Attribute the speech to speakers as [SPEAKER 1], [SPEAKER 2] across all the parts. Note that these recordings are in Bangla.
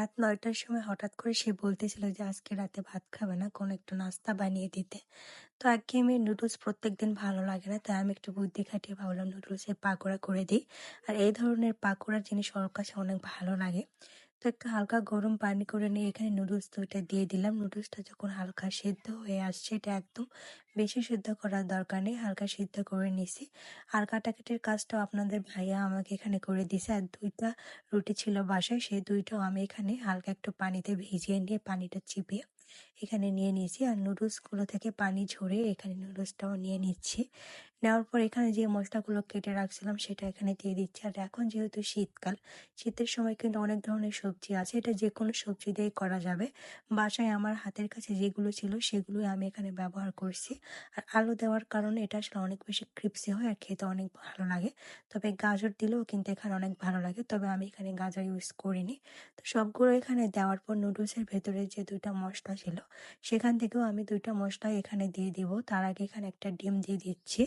[SPEAKER 1] রাত নয়টার সময় হঠাৎ করে সে বলতেছিল যে আজকে রাতে ভাত খাবে না, কোনো একটু নাস্তা বানিয়ে দিতে। তো আগে আমি নুডলস প্রত্যেক দিন ভালো লাগে না। তাই আমি একটু বুদ্ধি খাটিয়ে ভাবলাম নুডলসের পাকোড়া করে দিই। আর এই ধরনের পাকোড়ার জিনিস ওর কাছে অনেক ভালো লাগে। তো একটু হালকা গরম পানি করে নিয়ে এখানে নুডলস দুইটা দিয়ে দিলাম। নুডলসটা যখন হালকা সেদ্ধ হয়ে আসছে, এটা একদম বেশি সেদ্ধ করার দরকার নেই। হালকা সেদ্ধ করে নিছি। আর কাটাকাটির কাজটাও আপনাদের ভাইয়া আমাকে এখানে করে দিছে। আর দুইটা রুটি ছিল বাসায়, সেই দুইটাও আমি এখানে হালকা একটু পানিতে ভিজিয়ে নিয়ে পানিটা চিপিয়ে এখানে নিয়ে নিয়েছি। আর নুডলসগুলো থেকে পানি ঝরে এখানে নুডলসটাও নিয়ে নিচ্ছি। নেওয়ার পর এখানে যে মশলাগুলো কেটে রাখছিলাম সেটা এখানে দিয়ে দিচ্ছি। আর এখন যেহেতু শীতকাল, শীতের সময় কিন্তু অনেক ধরনের সবজি আছে। এটা যে কোনো সবজি দিয়েই করা যাবে। বাসায় আমার হাতের কাছে যেগুলো ছিল সেগুলোই আমি এখানে ব্যবহার করছি। আর আলু দেওয়ার কারণে এটা আসলে অনেক বেশি ক্রিপসি হয় আর খেতে অনেক ভালো লাগে। তবে গাজর দিলেও কিন্তু এখানে অনেক ভালো লাগে। তবে আমি এখানে গাজর ইউজ করিনি। তো সবগুলো এখানে দেওয়ার পর নুডলসের ভেতরে যে দুইটা মশলা ছিল। সেখান থেকেও আমি দুইটা মশলা এখানে দিয়ে দিব। তার আগে এখানে একটা ডিম দিয়ে দিচ্ছি।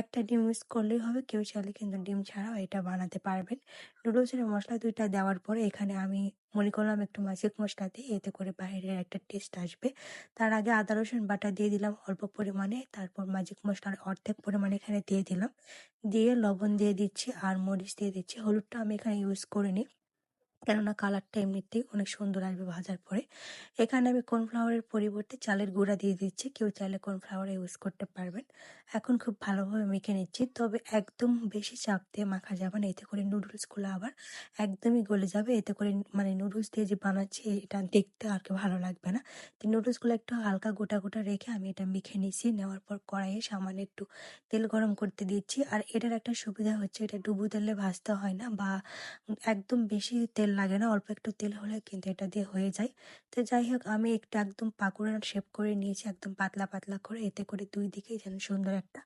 [SPEAKER 1] একটা ডিম ইউজ করলেই হবে। কেউ চাইলে কিন্তু ডিম ছাড়াও এটা বানাতে পারবেন। নুডলসের মশলা দুইটা দেওয়ার পরে এখানে আমি মনে করলাম একটু মাজিক মশলা দিয়ে এতে করে বাইরের একটা টেস্ট আসবে। তার আগে আদা, রসুন বাটা দিয়ে দিলাম অল্প পরিমাণে। তারপর মাজিক মশলার অর্ধেক পরিমাণে এখানে দিয়ে দিলাম। দিয়ে লবণ দিয়ে দিচ্ছি আর মরিচ দিয়ে দিচ্ছি। হলুদটা আমি এখানে ইউজ করিনি। কেননা কালারটা এমনিতেই অনেক সুন্দর আসবে ভাজার পরে। এখানে আমি কর্নফ্লাওয়ারের পরিবর্তে চালের গুঁড়া দিয়ে দিচ্ছি। কেউ চাইলে কর্নফ্লাওয়ার ইউজ করতে পারবেন। এখন খুব ভালোভাবে মেখে নিচ্ছি। তবে একদম বেশি চাপ দিয়ে মাখা যাবে না। এতে করে নুডলসগুলো আবার একদমই গলে যাবে। এতে করে মানে নুডলস দিয়ে যে বানাচ্ছি, এটা দেখতে আর কি ভালো লাগবে না। তো নুডলসগুলো একটু হালকা গোটা গোটা রেখে আমি এটা মেখে নিচ্ছি নেওয়ার পর কড়াইয়ে সামান্য একটু তেল গরম করতে দিচ্ছি। আর এটার একটা সুবিধা হচ্ছে, এটা ডুবু তেলে ভাজতে হয় না বা একদম বেশি তেল লাগে না, অল্প একটু তেল হলে কিন্তু এটা দিয়ে হয়ে যায়। তো যাই হোক, আমি একটা একদম পাকুড়া শেপ করে নিয়েছি, একদম পাতলা পাতলা করে। এতে করে দুই দিকেই যেন সুন্দর একটা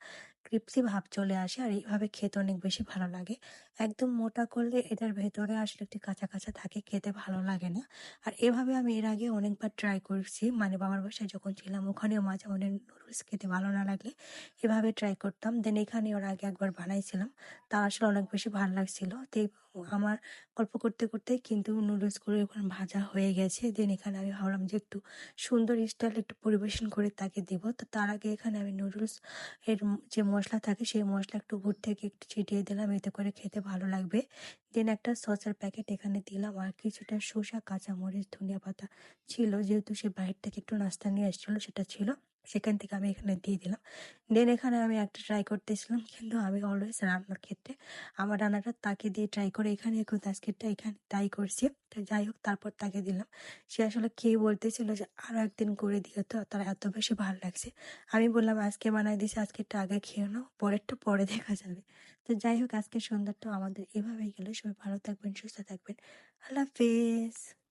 [SPEAKER 1] ক্রিপসি ভাব চলে আসে, আর এইভাবে খেতে অনেক বেশি ভালো লাগে। একদম মোটা করলে এটার ভেতরে আসলে একটি কাঁচা কাঁচা থাকে, খেতে ভালো লাগে না। আর এভাবে আমি এর আগে অনেকবার ট্রাই করছি। মানে বাবার বাসায় যখন ছিলাম, ওখানেও মাঝে অনেক নুডলস খেতে ভালো না লাগলে এভাবে ট্রাই করতাম। দেন এখানে ওর আগে একবার বানাইছিলাম। তা আসলে অনেক বেশি ভালো লাগছিল। আমার গল্প করতে করতে কিন্তু নুডলসগুলো এখন ভাজা হয়ে গেছে। দেন এখানে আমি ভাবলাম যে একটু সুন্দর স্টাইল একটু পরিবেশন করে তাকে দেবো। তো তার আগে এখানে আমি নুডলস এর যে মশলা থাকে সেই মশলা একটু উপর থেকে একটু ছিটিয়ে দিলাম। এতে করে খেতে ভালো লাগবে। দেন একটা সসের প্যাকেট এখানে দিলাম। আর কিছুটা শসা, কাঁচামরিচ, ধনিয়া পাতা ছিল। যেহেতু সে বাইরে থেকে একটু নাস্তা নিয়ে এসেছিল সেটা ছিল। সেখান থেকে আমি এখানে দিয়ে দিলাম। দেন এখানে আমি একটা ট্রাই করতেছিলাম, কিন্তু আমি অলওয়েজ রান্নার ক্ষেত্রে আমার রান্নাটা তাকে দিয়ে ট্রাই করে এখানে এখন আজকেরটা এখানে ট্রাই করছি। তো যাই হোক, তারপর তাকে দিলাম। সে আসলে খেয়ে বলতেছিল যে আরও একদিন করে দিয়ে তো, তার এত বেশি ভালো লাগছে। আমি বললাম, আজকে বানাই দিছি, আজকেরটা আগে খেয়ে নাও, পরেরটা পরে দেখা যাবে। তো যাই হোক, আজকের সন্ধ্যাটা আমাদের এভাবেই গেলে। সবাই ভালো থাকবেন, সুস্থ থাকবেন। আল্লাহ হাফেজ।